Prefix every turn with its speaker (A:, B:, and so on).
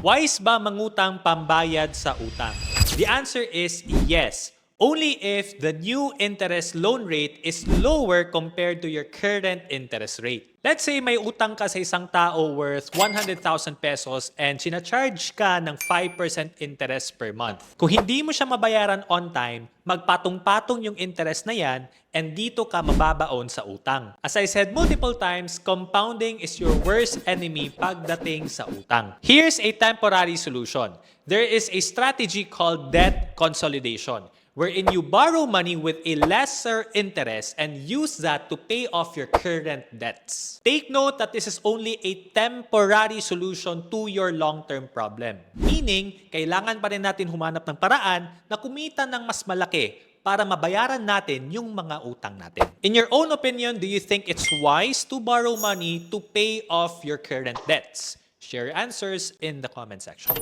A: Wise ba mangutang pambayad sa utang? The answer is yes. Only if the new interest loan rate is lower compared to your current interest rate. Let's say may utang ka sa isang tao worth 100,000 pesos and sinacharge ka ng 5% interest per month. Kung hindi mo siya mabayaran on time, magpatong-patong yung interest na yan and dito ka mababaon sa utang. As I said multiple times, compounding is your worst enemy pagdating sa utang. Here's a temporary solution. There is a strategy called debt consolidation wherein you borrow money with a lesser interest and use that to pay off your current debts. Take note that this is only a temporary solution to your long-term problem. Meaning, kailangan pa rin natin humanap ng paraan na kumita ng mas malaki para mabayaran natin yung mga utang natin. In your own opinion, do you think it's wise to borrow money to pay off your current debts? Share your answers in the comment section.